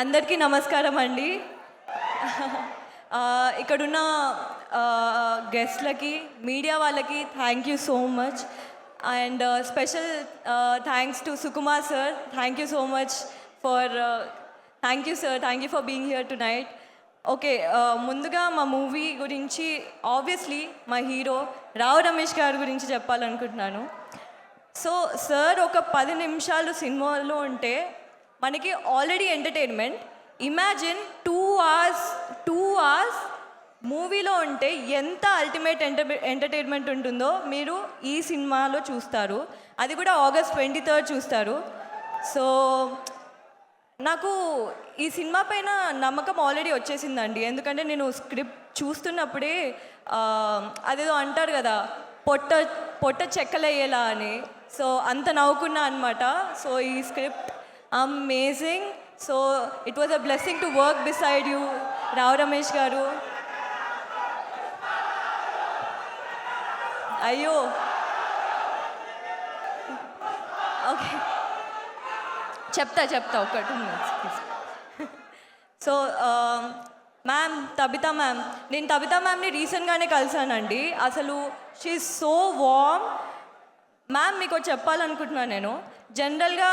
అందరికీ నమస్కారం అండి. ఇక్కడున్న గెస్ట్లకి మీడియా వాళ్ళకి thank you so much and special thanks to Sukumar sir thank you so much for thank you sir thank you for being here tonight okay ముందుగా మా movie గురించి ఆబ్వియస్లీ మా హీరో రావు రమేష్ గారి గురించి చెప్పాలనుకుంటున్నాను. సో సార్ ఒక పది నిమిషాలు సినిమాలో ఉంటే మనకి already entertainment imagine two hours two hours మూవీలో ఉంటే ఎంత అల్టిమేట్ ఎంటర్ ఎంటర్టైన్మెంట్ ఉంటుందో మీరు ఈ సినిమాలో చూస్తారు. అది కూడా ఆగస్ట్ ట్వంటీ థర్డ్ చూస్తారు. సో నాకు ఈ సినిమా పైన నమ్మకం ఆల్రెడీ వచ్చేసిందండి. ఎందుకంటే నేను స్క్రిప్ట్ చూస్తున్నప్పుడే అదేదో అంటారు కదా పొట్ట పొట్ట చెక్కలయ్యేలా అని. సో అంత నవ్వుకున్నా అనమాట సో ఈ script amazing so it was a blessing to work beside you Rao Ramesh garu అయ్యో ఓకే చెప్తా చెప్తా ఒక two minutes so ma'am Tabitha ma'am నేను తబితా మ్యామ్ని రీసెంట్గానే కలిసానండి. అసలు షీఈ్ సో వామ్ మ్యామ్ మీకు చెప్పాలనుకుంటున్నాను నేను. జనరల్గా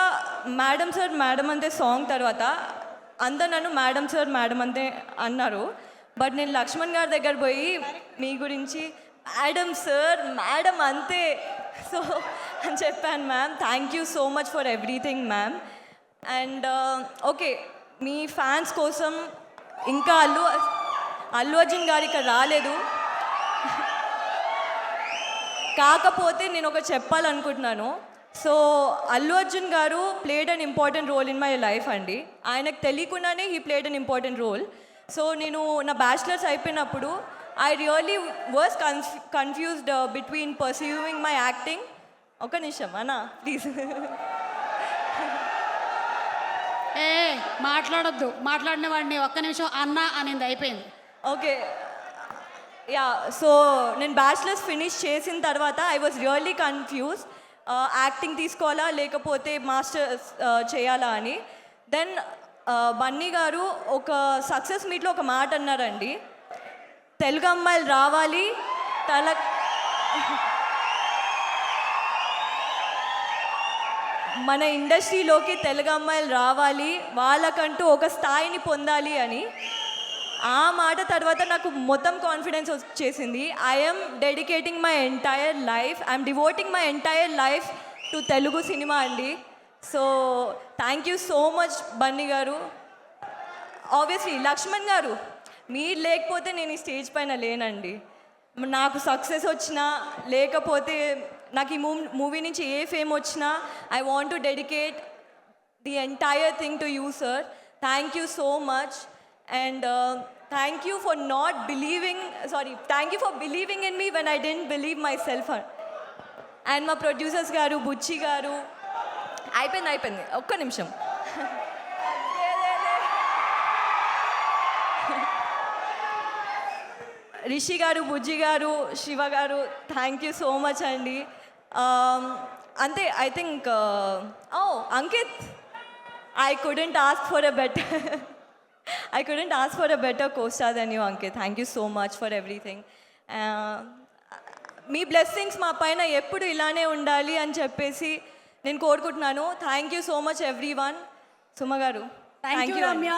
మేడం సార్ మేడం అంతే సాంగ్ తర్వాత అందరు నన్ను మేడం సార్ మేడం అంతే అన్నారు. బట్ నేను లక్ష్మణ్ గారి దగ్గర పోయి మీ గురించి మేడం సార్ మేడం అంతే. సో అని చెప్పాను ma'am. Thank you so much for everything ma'am. And okay me fans కోసం ఇంకా అల్లు అల్లు అర్జున్ గారు ఇక్కడ రాలేదు. కాకపోతే నేను ఒక చెప్పాలనుకుంటున్నాను. సో అల్లు అర్జున్ గారు played an important role in my life అండి. ఆయనకు తెలియకుండానే he played an important role so నేను నా బ్యాచిలర్స్ అయిపోయినప్పుడు I really was conf confused between perceiving my acting ఒక నిమిషం అన్నా ప్లీజ్ ఏ మాట్లాడొద్దు. మాట్లాడిన వాడిని ఒక్క నిమిషం అన్న అనింది అయిపోయింది. ఓకే. యా సో నేను బ్యాచిలర్స్ ఫినిష్ చేసిన తర్వాత I was really confuse acting తీసుకోవాలా లేకపోతే మాస్టర్స్ చేయాలా అని. దెన్ బన్నీ గారు ఒక సక్సెస్ మీట్లో ఒక మాట అన్నారండి. తెలుగు అమ్మాయిలు రావాలి తల మన ఇండస్ట్రీలోకి తెలుగు అమ్మాయిలు రావాలి వాళ్ళకంటూ ఒక స్థాయిని పొందాలి అని. ఆ మాట తర్వాత నాకు మొత్తం కాన్ఫిడెన్స్ వచ్చేసింది I'm dedicating my entire life I'm devoting my entire life to Telugu cinema అండి. So thank you so much Bunny గారు. ఆబ్వియస్లీ లక్ష్మణ్ గారు మీరు లేకపోతే నేను ఈ స్టేజ్ పైన లేనండి. నాకు సక్సెస్ వచ్చినా లేకపోతే నాకు ఈ మూవీ నుంచి ఏ ఫేమ్ వచ్చినా I want to dedicate the entire thing to you sir thank you so much and thank you for not believing sorry thank you for believing in me when I didn't believe myself and మా producers గారు బుచ్చి గారు అయిపోయింది అయిపోయింది ఒక్క నిమిషం రిషి గారు బుజ్జి గారు శివ గారు థ్యాంక్ యూ సో మచ్ అండి Um, అంతే I think oh Ankit I couldn't ask for a better I couldn't ask for a better costar than you Ankit thank you so much for everything Uh, మీ blessings మా పైన ఎప్పుడు ఇలానే ఉండాలి అని చెప్పేసి నేను కోరుకుంటున్నాను. Thank you so much everyone Suma గారు. Thank you. రమ్య